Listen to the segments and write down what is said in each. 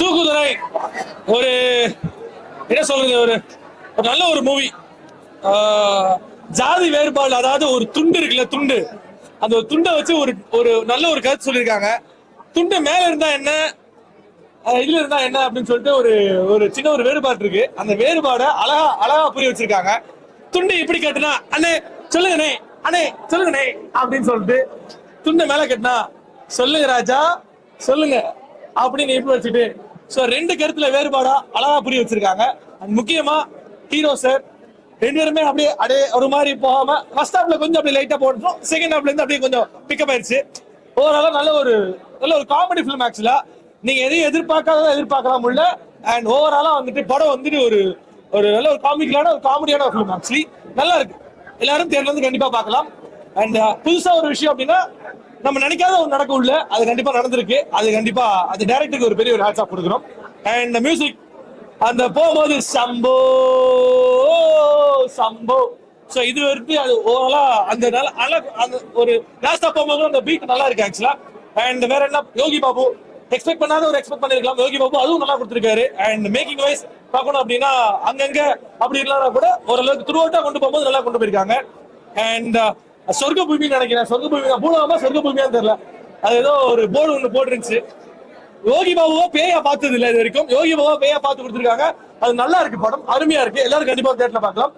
தூக்குதுறை ஒரு என்ன சொல்றது ஒரு ஒரு நல்ல ஒரு மூவி ஜாதி வேறுபாடு அதாவது ஒரு துண்டு இருக்குல்ல துண்டு. அந்த துண்டை வச்சு ஒரு ஒரு நல்ல ஒரு கருத்து சொல்லியிருக்காங்க. துண்டு மேல இருந்தா என்ன? இதுல இருந்தா என்ன அப்படின்னு சொல்லிட்டு ஒரு ஒரு சின்ன ஒரு வேறுபாடு இருக்கு. அந்த வேறுபாடை அழகா அழகா புரிய வச்சிருக்காங்க. துண்டு இப்படி கட்டுனா அண்ணே சொல்லுங்கண்ணே அண்ணே சொல்லுங்கண்ணே அப்படின்னு சொல்லிட்டு துண்டை மேல கட்டினா சொல்லுங்க ராஜா சொல்லுங்க அப்படின்னு இப்படி வச்சுட்டு ஸோ ரெண்டு கருத்துல வேறுபாடா அழகா புரிய வச்சிருக்காங்க. அண்ட் முக்கியமா ஹீரோ சார் ரெண்டு பேருமே அப்படியே அப்படியே ஒரு மாதிரி போகாம ஃபர்ஸ்ட் ஹாப்ல கொஞ்சம் அப்படியே லைட்டா போட்டோம் செகண்ட் ஹாப்ல இருந்து அப்படியே கொஞ்சம் பிக்கப் ஆயிடுச்சு ஓவராலா நல்ல ஒரு நல்ல ஒரு காமெடி ஃபிலிம் ஆக்சுவலா நீங்க எதையும் எதிர்பார்க்காத எதிர்பார்க்கலாம் உள்ள அண்ட் ஓவராலா வந்துட்டு படம் வந்துட்டு ஒரு ஒரு நல்ல ஒரு காமிக்கலான ஒரு காமெடியான ஃபிலிம் ஆக்சுவலி நல்லா இருக்கு. எல்லாரும் தேர்ல வந்து கண்டிப்பா பார்க்கலாம். அண்ட் uh, புதுசா ஒரு விஷயம் அப்படின்னா நம்ம நினைக்காத ஒரு நடக்க உள்ள அது கண்டிப்பா நடந்திருக்கு. அது கண்டிப்பா அது டேரக்டருக்கு ஒரு பெரிய ஒரு ஹேட்ஸ் ஆஃப் கொடுக்குறோம். அண்ட் மியூசிக் அந்த போகும்போது சம்போ சம்போ. சோ இது வரைக்கும் அது ஓவரலா அந்த நல்ல அழகு அந்த ஒரு லாஸ்டா போகும்போது அந்த பீட் நல்லா இருக்கு ஆக்சுவலா அண்ட் வேற என்ன யோகி பாபு எக்ஸ்பெக்ட் பண்ணாத ஒரு எக்ஸ்பெக்ட் பண்ணிருக்கலாம். யோகி பாபு அதுவும் நல்லா கொடுத்துருக்காரு. அண்ட் மேக்கிங் வைஸ் பார்க்கணும் அப்படின்னா அங்கங்க அப்படி இல்லைன்னா கூட ஓரளவுக்கு த்ரூ கொண்டு போகும்போது நல்லா கொண்டு போயிருக்காங்க. அண்ட் சொர்க்க பூமின்னு நினைக்கிறேன். சொர்க்க பூமி தான். பூலகமா சொர்க்க பூமியான்னு தெரியல. அது ஏதோ ஒரு போர்டு ஒன்று போட்டுருந்துச்சு. யோகி பாபுவா பேயா பார்த்தது இல்லை இது வரைக்கும். யோகி பாபுவா பேயா பார்த்து கொடுத்துருக்காங்க. அது நல்லா இருக்கு படம். அருமையா இருக்கு. எல்லாரும் கண்டிப்பா தேட்டர்ல பார்க்கலாம்.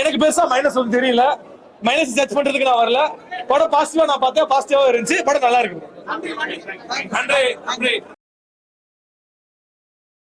எனக்கு பெருசா மைனஸ் ஒன்று தெரியல. மைனஸ் ஜட்ஜ் பண்றதுக்கு நான் வரல. படம் பாசிட்டிவா நான் பார்த்தேன். பாசிட்டிவா இருந்துச்சு. படம் நல்லா இருக்கு. நன்றி. நன்றி.